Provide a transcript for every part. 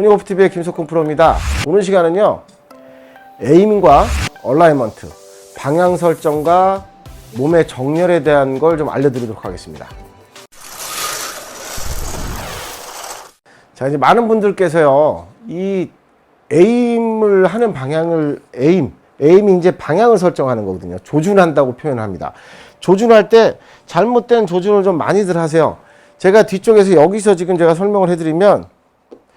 쿠니고프TV의 김석훈 프로입니다. 오늘 시간은요, 에이밍과 얼라이먼트, 방향 설정과 몸의 정렬에 대한 걸 좀 알려드리도록 하겠습니다. 자, 이제 많은 분들께서요, 이 에임을 하는 방향을, 에임, 에임이 이제 방향을 설정하는 거거든요. 조준한다고 표현합니다. 조준할 때 잘못된 조준을 좀 많이들 하세요. 제가 뒤쪽에서 여기서 지금 제가 설명을 해드리면,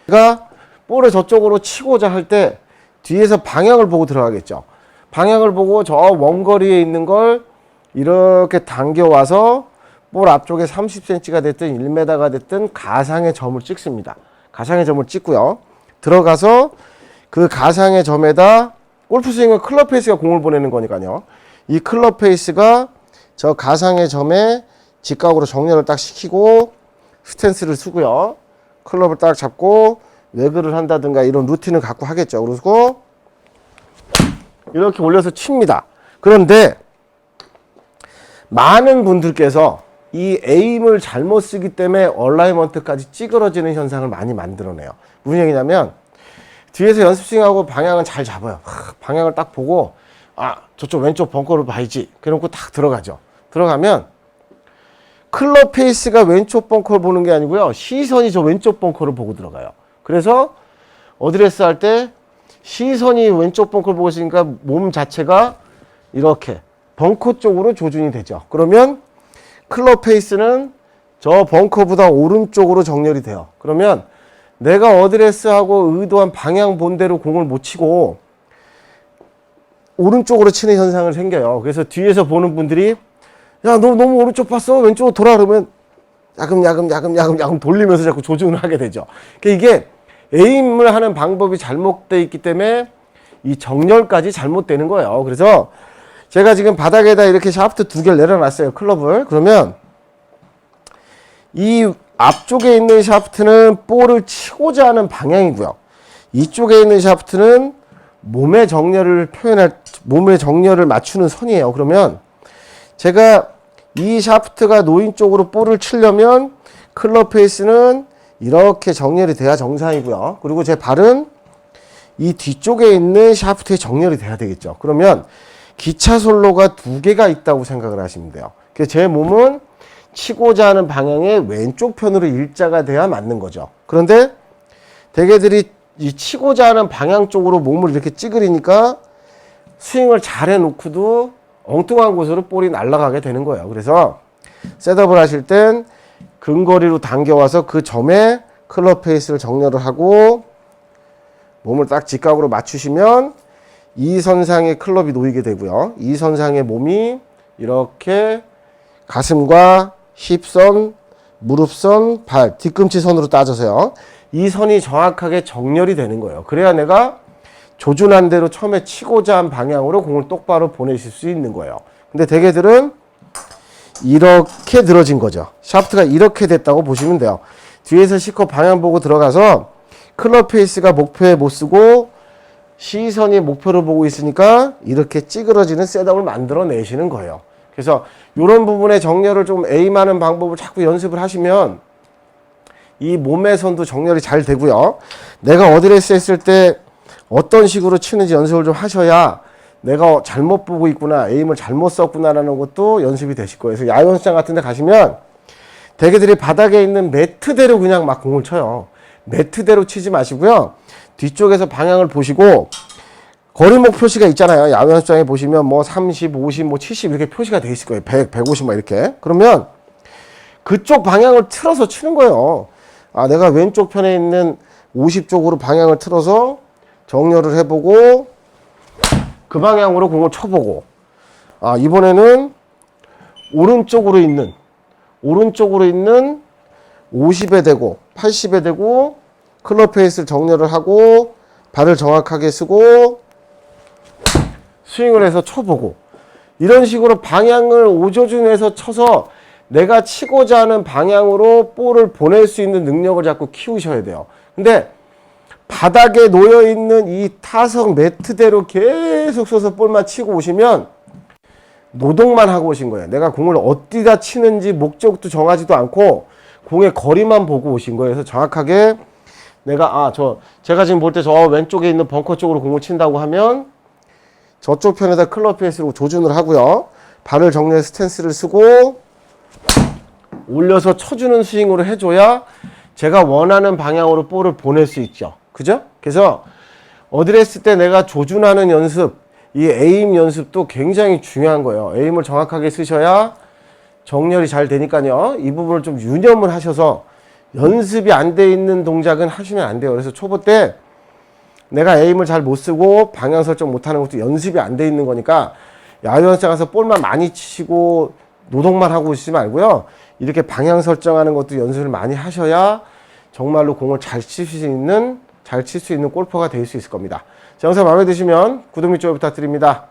제가 볼을 저쪽으로 치고자 할 때 뒤에서 방향을 보고 들어가겠죠. 방향을 보고 저 원거리에 있는 걸 이렇게 당겨와서 볼 앞쪽에 30cm가 됐든 1m가 됐든 가상의 점을 찍습니다. 가상의 점을 찍고요. 들어가서 그 가상의 점에다 골프 스윙은 클럽 페이스가 공을 보내는 거니까요. 이 클럽 페이스가 저 가상의 점에 직각으로 정렬을 딱 시키고 스탠스를 쓰고요. 클럽을 딱 잡고 외그를 한다든가 이런 루틴을 갖고 하겠죠. 그리고 이렇게 올려서 칩니다. 그런데 많은 분들께서 이 에임을 잘못 쓰기 때문에 얼라이먼트까지 찌그러지는 현상을 많이 만들어내요. 무슨 얘기냐면 뒤에서 연습 스윙하고 방향은 잘 잡아요. 하, 방향을 딱 보고 아 저쪽 왼쪽 벙커를 봐야지. 그래놓고 딱 들어가죠. 들어가면 클럽 페이스가 왼쪽 벙커를 보는 게 아니고요. 시선이 저 왼쪽 벙커를 보고 들어가요. 그래서 어드레스 할 때 시선이 왼쪽 벙커를 보고 있으니까 몸 자체가 이렇게 벙커 쪽으로 조준이 되죠. 그러면 클럽 페이스는 저 벙커보다 오른쪽으로 정렬이 돼요. 그러면 내가 어드레스하고 의도한 방향 본대로 공을 못 치고 오른쪽으로 치는 현상을 생겨요. 그래서 뒤에서 보는 분들이 야, 너 너무 오른쪽 봤어? 왼쪽으로 돌아 그러면 야금 야금 야금 야금 야금 돌리면서 자꾸 조준을 하게 되죠. 그러니까 이게 에임을 하는 방법이 잘못되어 있기 때문에 이 정렬까지 잘못되는 거예요. 그래서 제가 지금 바닥에다 이렇게 샤프트 두 개를 내려놨어요. 클럽을. 그러면 이 앞쪽에 있는 샤프트는 볼을 치고자 하는 방향이고요. 이쪽에 있는 샤프트는 몸의 정렬을 표현할, 몸의 정렬을 맞추는 선이에요. 그러면 제가 이 샤프트가 노인 쪽으로 볼을 치려면 클럽 페이스는 이렇게 정렬이 돼야 정상이고요. 그리고 제 발은 이 뒤쪽에 있는 샤프트에 정렬이 돼야 되겠죠. 그러면 기차 솔로가 두 개가 있다고 생각을 하시면 돼요. 그래서 제 몸은 치고자 하는 방향의 왼쪽 편으로 일자가 돼야 맞는 거죠. 그런데 대개들이 이 치고자 하는 방향 쪽으로 몸을 이렇게 찌그리니까 스윙을 잘 해놓고도 엉뚱한 곳으로 볼이 날아가게 되는 거예요. 그래서 셋업을 하실 땐 근거리로 당겨와서 그 점에 클럽 페이스를 정렬을 하고 몸을 딱 직각으로 맞추시면 이 선상에 클럽이 놓이게 되고요. 이 선상에 몸이 이렇게 가슴과 힙선, 무릎선, 발, 뒤꿈치 선으로 따져서요. 이 선이 정확하게 정렬이 되는 거예요. 그래야 내가 조준한 대로 처음에 치고자 한 방향으로 공을 똑바로 보내실 수 있는 거예요. 근데 대개들은 이렇게 늘어진 거죠. 샤프트가 이렇게 됐다고 보시면 돼요. 뒤에서 시커 방향 보고 들어가서 클럽 페이스가 목표에 못 쓰고 시선이 목표를 보고 있으니까 이렇게 찌그러지는 셋업을 만들어 내시는 거예요. 그래서 이런 부분의 정렬을 좀 에임하는 방법을 자꾸 연습을 하시면 이 몸의 선도 정렬이 잘 되고요. 내가 어드레스 했을 때 어떤 식으로 치는지 연습을 좀 하셔야 내가 잘못 보고 있구나, 에임을 잘못 썼구나라는 것도 연습이 되실 거예요. 그래서 야외 연습장 같은 데 가시면 대개들이 바닥에 있는 매트대로 그냥 막 공을 쳐요. 매트대로 치지 마시고요. 뒤쪽에서 방향을 보시고 거리목 표시가 있잖아요. 야외 연습장에 보시면 뭐 30, 50, 뭐 70 이렇게 표시가 돼 있을 거예요. 100, 150 막 이렇게. 그러면 그쪽 방향을 틀어서 치는 거예요. 아, 내가 왼쪽 편에 있는 50 쪽으로 방향을 틀어서 정렬을 해보고 그 방향으로 공을 쳐보고 아, 이번에는 오른쪽으로 있는 오른쪽으로 있는 50에 대고 80에 대고 클럽 페이스를 정렬을 하고 발을 정확하게 쓰고 스윙을 해서 쳐보고 이런 식으로 방향을 오조준해서 쳐서 내가 치고자 하는 방향으로 볼을 보낼 수 있는 능력을 자꾸 키우셔야 돼요. 근데 바닥에 놓여 있는 이 타석 매트대로 계속 써서 볼만 치고 오시면 노동만 하고 오신 거예요. 내가 공을 어디다 치는지 목적도 정하지도 않고 공의 거리만 보고 오신 거예요. 그래서 정확하게 내가 아 저 제가 지금 볼 때 저 왼쪽에 있는 벙커 쪽으로 공을 친다고 하면 저쪽 편에다 클럽 페이스로 조준을 하고요. 발을 정리해 스탠스를 쓰고 올려서 쳐주는 스윙으로 해줘야 제가 원하는 방향으로 볼을 보낼 수 있죠. 그죠? 그래서 어드레스 때 내가 조준하는 연습, 이 에임 연습도 굉장히 중요한 거예요. 에임을 정확하게 쓰셔야 정렬이 잘 되니까요. 이 부분을 좀 유념을 하셔서 연습이 안 돼 있는 동작은 하시면 안 돼요. 그래서 초보 때 내가 에임을 잘 못 쓰고 방향 설정 못 하는 것도 연습이 안 돼 있는 거니까 야구 연습장 가서 볼만 많이 치시고 노동만 하고 있지 말고요. 이렇게 방향 설정하는 것도 연습을 많이 하셔야 정말로 공을 잘 칠 수 있는 잘 칠 수 있는 골퍼가 될 수 있을 겁니다. 자, 영상 마음에 드시면 구독 및 좋아요 부탁드립니다.